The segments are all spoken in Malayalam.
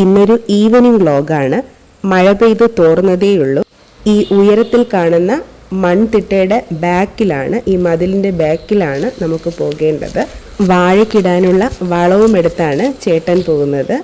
ഇന്നൊരു ഈവനിങ് വ്ലോഗാണ് മഴ പെയ്ത് തോർന്നതേയുള്ളൂ. ഈ ഉയരത്തിൽ കാണുന്ന മൺതിട്ടയുടെ ബാക്കിലാണ് ഈ മതിലിന്റെ ബാക്കിലാണ് നമുക്ക് പോകേണ്ടത്. വാഴക്കിടാനുള്ള വളവും എടുത്താണ് ചേട്ടൻ പോകുന്നത്.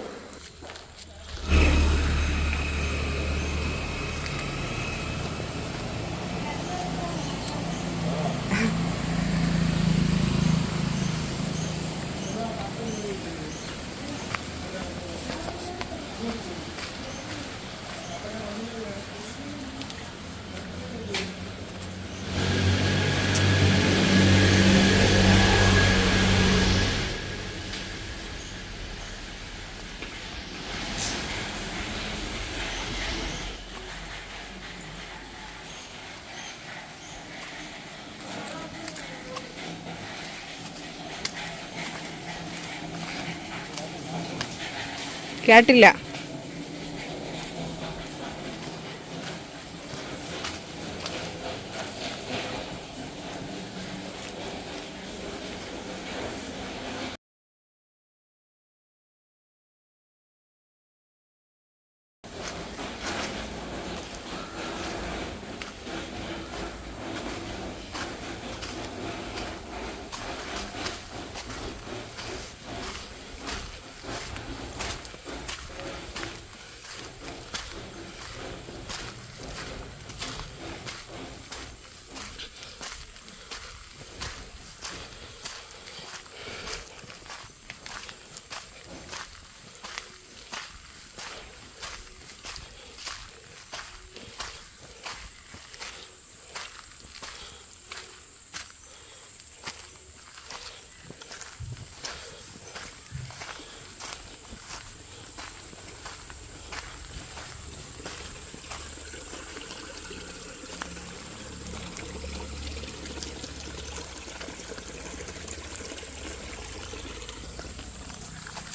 കേട്ടില്ല.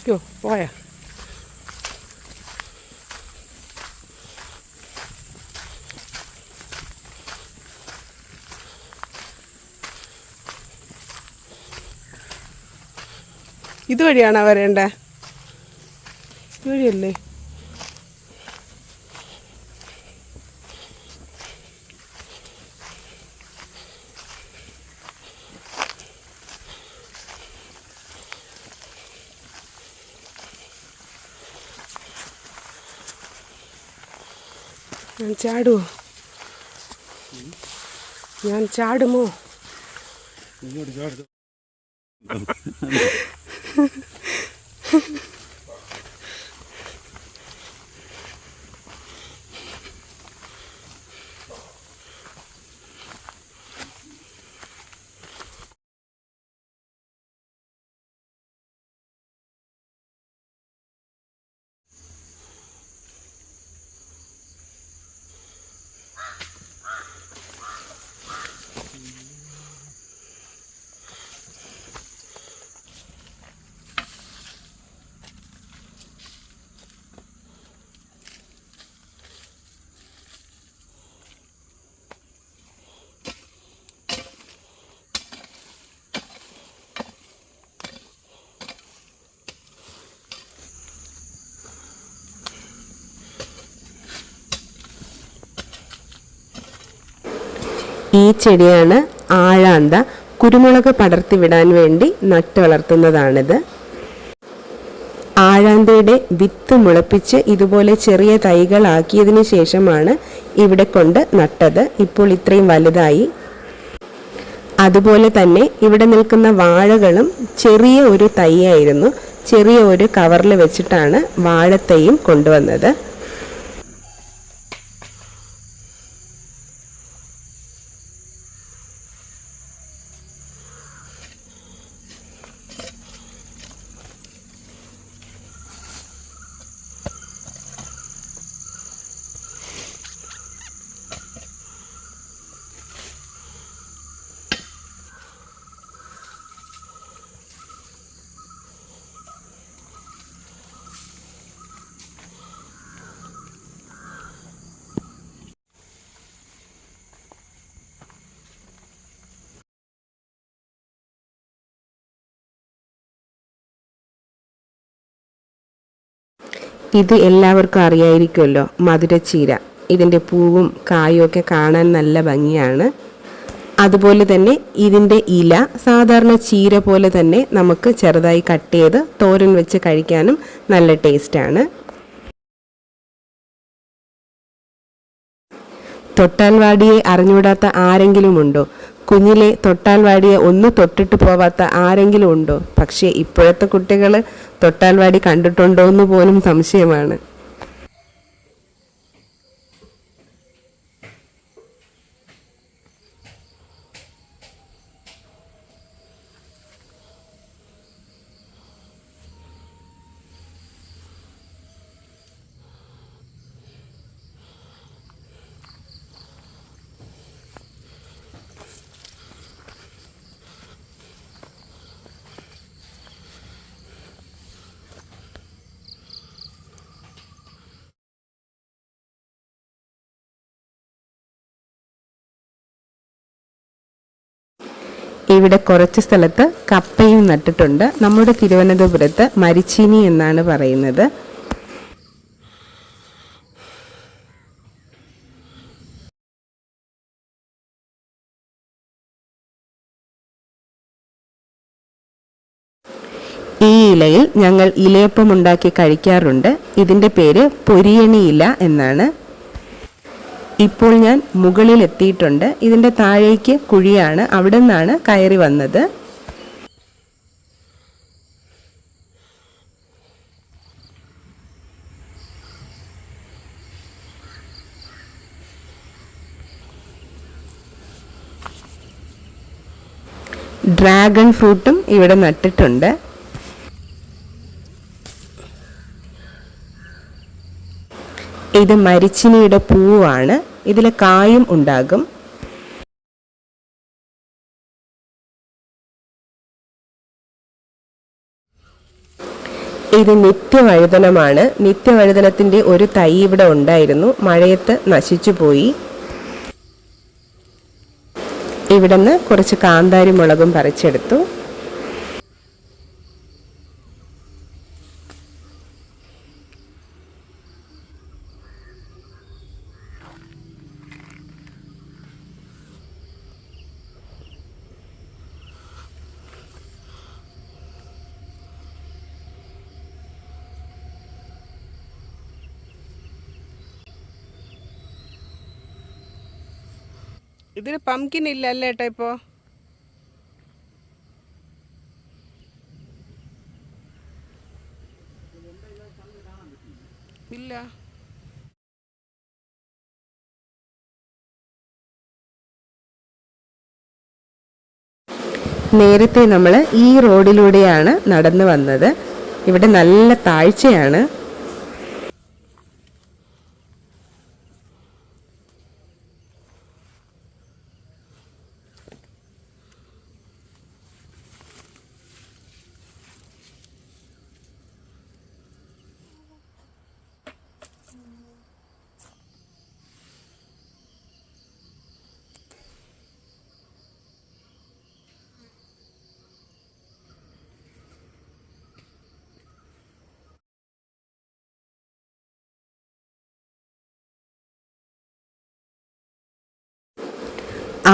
യോ പോയാ ഇതുവഴിയാണോ വരേണ്ടേ ഇതുവഴിയല്ലേ? ഞാൻ ചാടുമോ ഞാൻ ചാടുമോ? ഈ ചെടിയാണ് ആഴാന്ത കുരുമുളക് പടർത്തി വിടാൻ വേണ്ടി നട്ടു വളർത്തുന്നതാണിത്. ആഴാന്തയുടെ വിത്ത് മുളപ്പിച്ച് ഇതുപോലെ ചെറിയ തൈകളാക്കിയതിനു ശേഷമാണ് ഇവിടെ കൊണ്ട് നട്ടത്. ഇപ്പോൾ ഇത്രയും വലുതായി. അതുപോലെ തന്നെ ഇവിടെ നിൽക്കുന്ന വാഴകളും ചെറിയ ഒരു തൈയായിരുന്നു. ചെറിയ ഒരു കവറിൽ വെച്ചിട്ടാണ് വാഴത്തൈയും കൊണ്ടുവന്നത്. ഇത് എല്ലാവർക്കും അറിയായിരിക്കുമല്ലോ. മധുരച്ചീര. ഇതിന്റെ പൂവും കായും ഒക്കെ കാണാൻ നല്ല ഭംഗിയാണ്. അതുപോലെ തന്നെ ഇതിന്റെ ഇല സാധാരണ ചീര പോലെ തന്നെ നമുക്ക് ചെറുതായി കട്ട് ചെയ്ത് തോരൻ വെച്ച് കഴിക്കാനും നല്ല ടേസ്റ്റാണ്. തൊട്ടാൽവാടിയെ അറിഞ്ഞുവിടാത്ത ആരെങ്കിലും ഉണ്ടോ? കുഞ്ഞിലെ തൊട്ടാൽ വാടിയ ഒന്ന് തൊട്ടിട്ട് പോവാത്ത ആരെങ്കിലും ഉണ്ടോ? പക്ഷേ ഇപ്പോഴത്തെ കുട്ടികൾ തൊട്ടാൽ വാടി കണ്ടിട്ടുണ്ടോ എന്ന് പോലും സംശയമാണ്. ഇവിടെ കുറച്ച് സ്ഥലത്ത് കപ്പയും നട്ടിട്ടുണ്ട്. നമ്മുടെ തിരുവനന്തപുരത്ത് മരിച്ചീനി എന്നാണ് പറയുന്നത്. ഈ ഇലയിൽ ഞങ്ങൾ ഇലയപ്പം ഉണ്ടാക്കി കഴിക്കാറുണ്ട്. ഇതിന്റെ പേര് പൊരിയണി ഇല എന്നാണ്. ഇപ്പോൾ ഞാൻ മുകളിൽ എത്തിയിട്ടുണ്ട്. ഇതിന്റെ താഴേക്ക് കുഴിയാണ്. അവിടെ നിന്നാണ് കയറി വന്നത്. ഡ്രാഗൺ ഫ്രൂട്ടും ഇവിടെ നട്ടിട്ടുണ്ട്. ഇത് മരിച്ചിനിയുടെ പൂവാണ്. ഇതിൽ കായും ഉണ്ടാകും. ഇത് നിത്യവഴുതനമാണ്. നിത്യവഴുതനത്തിന്റെ ഒരു തൈ ഇവിടെ ഉണ്ടായിരുന്നു. മഴയത്ത് നശിച്ചു പോയി. ഇവിടുന്ന് കുറച്ച് കാന്താരി മുളകും പറിച്ചെടുത്തു. ഇതിന് പംകിൻ ഇല്ല അല്ലേ ഏട്ടാ ഇപ്പോ? ഇല്ല. നേരത്തെ നമ്മൾ ഈ റോഡിലൂടെയാണ് നടന്നു വന്നത്. ഇവിടെ നല്ല താഴ്ചയാണ്.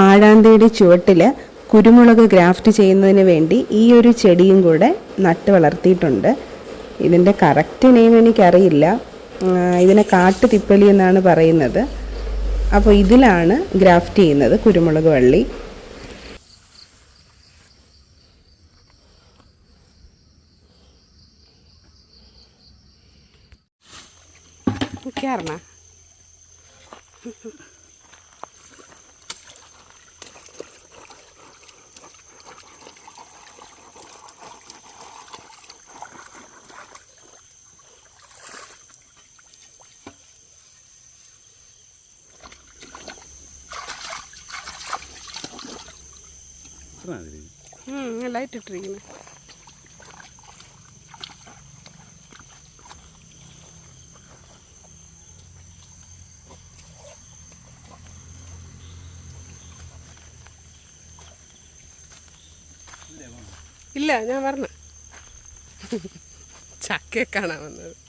ആഴാന്തയുടെ ചുവട്ടിൽ കുരുമുളക് ഗ്രാഫ്റ്റ് ചെയ്യുന്നതിന് വേണ്ടി ഈ ഒരു ചെടിയും കൂടെ നട്ട് വളർത്തിയിട്ടുണ്ട്. ഇതിന്റെ കറക്റ്റ് നെയിം എനിക്കറിയില്ല. ഇതിനെ കാട്ടു തിപ്പലി എന്നാണ് പറയുന്നത്. അപ്പോൾ ഇതിലാണ് ഗ്രാഫ്റ്റ് ചെയ്യുന്നത് കുരുമുളക് വള്ളി. ലൈറ്റ് ഇല്ല ഞാൻ പറഞ്ഞു. ചക്കയെ കാണാൻ വന്നത്.